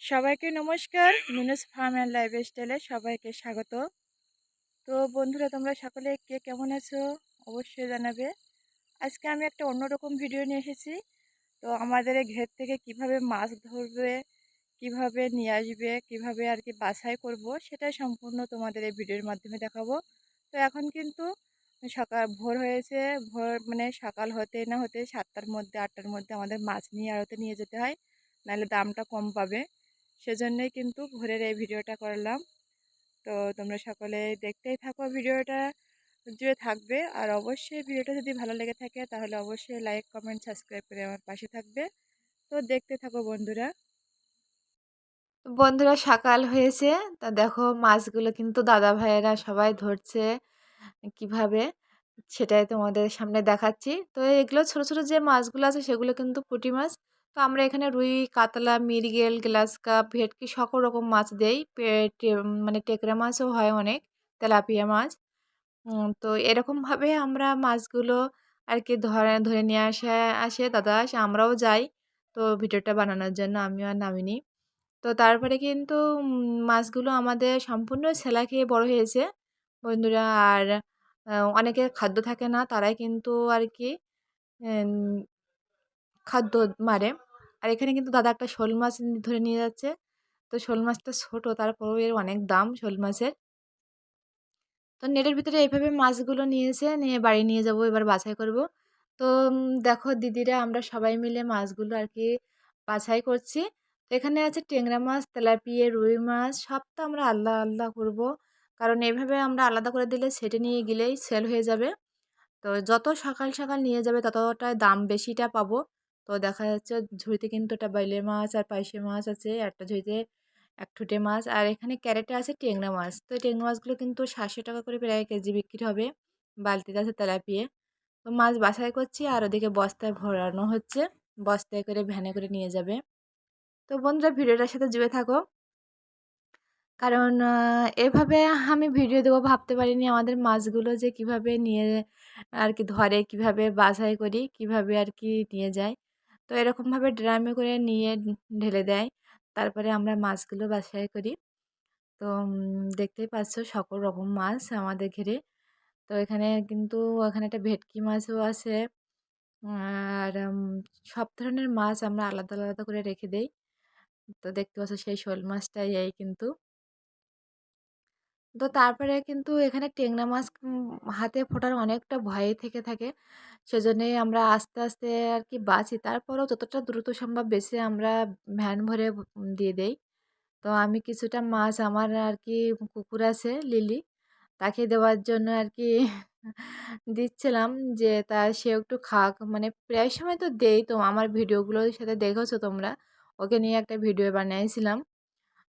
সবাইকে নমস্কার। মিনুস farm and life স্টাইলে সবাইকে স্বাগত। তো বন্ধুরা, তোমরা সকলে কে কেমন আছো? অবশ্যই জানাবে। আজকে আমি একটা অন্যরকম ভিডিও নিয়ে এসেছি। তো আমাদের ঘের থেকে কীভাবে মাছ ধরবে, কীভাবে নিয়ে আসবে, কীভাবে আর কি বাছাই করব সেটাই সম্পূর্ণ তোমাদের এই ভিডিওর মাধ্যমে দেখাবো। তো এখন কিন্তু সকাল, ভোর হয়েছে। ভোর মানে সকাল হতে না হতে সাতটার মধ্যে, আটটার মধ্যে আমাদের মাছ নিয়ে আড়তে নিয়ে যেতে হয়। নাহলে দামটা কম পাবে। সেজন্যই কিন্তু ভোরের এই ভিডিওটা করলাম। তো তোমরা সকলে দেখতেই থাকো ভিডিওটা জুড়ে থাকবে। আর অবশ্যই ভিডিওটা যদি ভালো লেগে থাকে, তাহলে অবশ্যই লাইক, কমেন্ট, সাবস্ক্রাইব করে আমার পাশে থাকবে। তো দেখতে থাকো বন্ধুরা। বন্ধুরা, সকাল হয়েছে। তা দেখো, মাছগুলো কিন্তু দাদা ভাইয়েরা সবাই ধরছে কীভাবে, সেটাই তোমাদের সামনে দেখাচ্ছি। তো এগুলো ছোট ছোট যে মাছগুলো আছে, সেগুলো কিন্তু পুঁটি মাছ। তো আমরা এখানে রুই, কাতলা মিরগেল গ্লাস কাপ ভেটকি সকল রকম মাছ দেই। মানে টেকরা মাছও হয় অনেক, তেলাপিয়া মাছ। তো এরকমভাবে আমরা মাছগুলো আর কি ধরে ধরে নিয়ে আসে আসে দাদা, আসে আমরাও যাই। তো ভিডিওটা বানানোর জন্য আমিও আর নামিনি। তো তারপরে কিন্তু মাছগুলো আমাদের সম্পূর্ণ সেলা খেয়ে বড় হয়েছে। বন্ধুরা আর অনেকের খাদ্য থাকে না, তারাই কিন্তু আর কি খাদ্য মারে। আর এখানে কিন্তু দাদা একটা শোল মাছ ধরে নিয়ে যাচ্ছে। তো শোল মাছটা ছোটো তারপরেও এর অনেক দাম শোল মাছের। তো নেটের ভিতরে এইভাবে মাছগুলো নিয়েছে, নিয়ে বাড়ি নিয়ে যাব, এবার বাছাই করব। তো দেখো দিদিরা, আমরা সবাই মিলে মাছগুলো আর কি বাছাই করছি। তো এখানে আছে টেংরা মাছ, তেলাপিয়ে, রুই মাছ, সব তো আমরা আলাদা আলাদা করব। কারণ এইভাবে আমরা আলাদা করে দিলে সেটে নিয়ে গেলেই সেল হয়ে যাবে। তো যত সকাল সকাল নিয়ে যাবে ততটা দাম বেশিটা পাবো। তো দেখা যাচ্ছে ঝুড়িতে কিন্তু একটা বাইলে মাছ আর পাইসে মাছ আছে, একটা ঝুড়িতে এক ঠুটে মাছ আর এখানে ক্যারেটে আছে টেংরা মাছ। তো টেংরা মাছগুলো কিন্তু সাতশো টাকা করে প্রায় কেজি বিক্রি হবে বালতিতে আছে তেলাপিয়ে। তো মাছ বাছাই করছি আর ওদিকে বস্তায় ভরানো হচ্ছে, বস্তায় করে ভ্যানে করে নিয়ে যাবে। তো বন্ধুরা ভিডিওটার সাথে জুড়ে থাকো। কারণ এভাবে আমি ভিডিও দেবো ভাবতে পারিনি আমাদের মাছগুলো যে কীভাবে নিয়ে আর কি ধরে, কীভাবে বাছাই করি, কীভাবে আর কি নিয়ে যায়। তো এরকমভাবে ড্রামে করে নিয়ে ঢেলে দেয়। তারপরে আমরা মাছগুলো বাছাই করি। তো দেখতেই পাচ্ছ সকল রকম মাছ আমাদের ঘিরে। তো এখানে কিন্তু ওখানে একটা ভেটকি মাছও আছে। আর সব ধরনের মাছ আমরা আলাদা আলাদা করে রেখে দেই। তো দেখতে পাচ্ছ সেই শোল মাছটাই এই কিন্তু। তো তারপরে কিন্তু এখানে টেংরা মাছ হাতে ফোটার অনেকটা ভয় থেকে থাকে। সেজন্যই আমরা আস্তে আস্তে আর কি বাঁচি। তারপরেও যতটা দ্রুত সম্ভব বেশি আমরা ভ্যান ভরে দিয়ে দেই। তো আমি কিছুটা মাছ আমার আর কি কুকুর আছে, লিলি। তাকে দেওয়ার জন্য আর কি দিচ্ছিলাম যে, তা সে একটু খাক। মানে প্রায় সময় তো দেই তো, আমার ভিডিওগুলোর সাথে দেখেছ তোমরা? ওকে নিয়ে একটা ভিডিও বানিয়েছিলাম।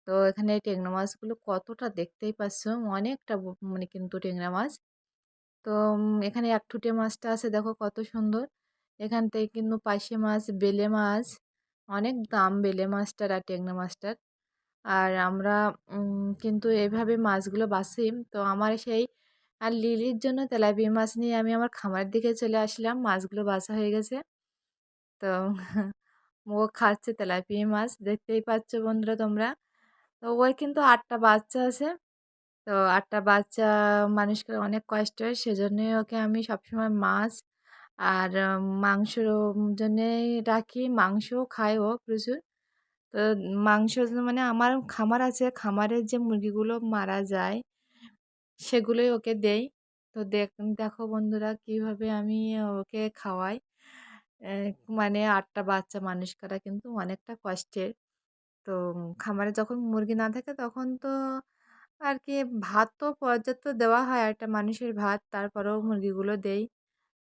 তো এখানে টেংরা মাছগুলো কতটা দেখতেই পাচ্ছ? অনেকটা মানে কিন্তু টেংরা মাছ। তো এখানে এক ঠুটে মাছটা আছে, দেখো কত সুন্দর। এখান থেকে কিন্তু পাশে মাছ, বেলে মাছ, অনেক দাম বেলে মাছটার আর টেংরা মাছটার। আর আমরা কিন্তু এভাবে মাছগুলো বাছি। তো আমার সেই, আর লিলির জন্য তেলাপিয়া মাছ নিয়ে আমি আমার খামারের দিকে চলে আসলাম। মাছগুলো বাসা হয়ে গেছে। তো, ও খাচ্ছে তেলাপিয়া মাছ। দেখতেই পাচ্ছ বন্ধুরা তোমরা। তো ওই কিন্তু আটটা বাচ্চা আছে। তো আটটা বাচ্চা মানুষকে অনেক কষ্ট হয় সেজন্যই ওকে আমি সবসময় মাছ আর মাংসর জন্যেই রাখি। মাংসও খায় ও প্রচুর। তো মাংস মানে আমার খামার আছে, খামারের যে মুরগিগুলো মারা যায়, সেগুলোই ওকে দেই। তো দেখ, দেখো বন্ধুরা কীভাবে আমি ওকে খাওয়াই। মানে আটটা বাচ্চা মানুষ করা কিন্তু অনেকটা কষ্টের। তো খামারে যখন মুরগি না থাকে তখন তো আর কি ভাত তো পর্যাপ্ত দেওয়া হয় একটা মানুষের ভাত, তারপরেও মুরগিগুলো দেই।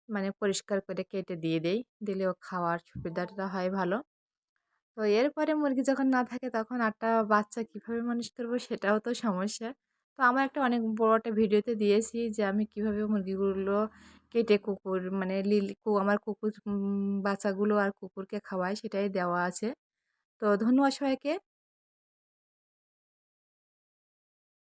মানে পরিষ্কার করে কেটে দিয়ে দেই। দিলেও খাওয়ার সুবিধাটা হয় ভালো। তো এরপরে মুরগি যখন না থাকে তখন আটটা বাচ্চা কীভাবে মানুষ করব সেটাও তো সমস্যা। তো আমার একটা অনেক বড় একটা ভিডিওতে দিয়েছি যে আমি কীভাবে মুরগিগুলো কেটে কুকুর মানে লিলি আমার কুকুর বাচ্চাগুলো আর কুকুরকে খাওয়াই সেটাই দেওয়া আছে। তো ধন্যবাদ সবাইকে।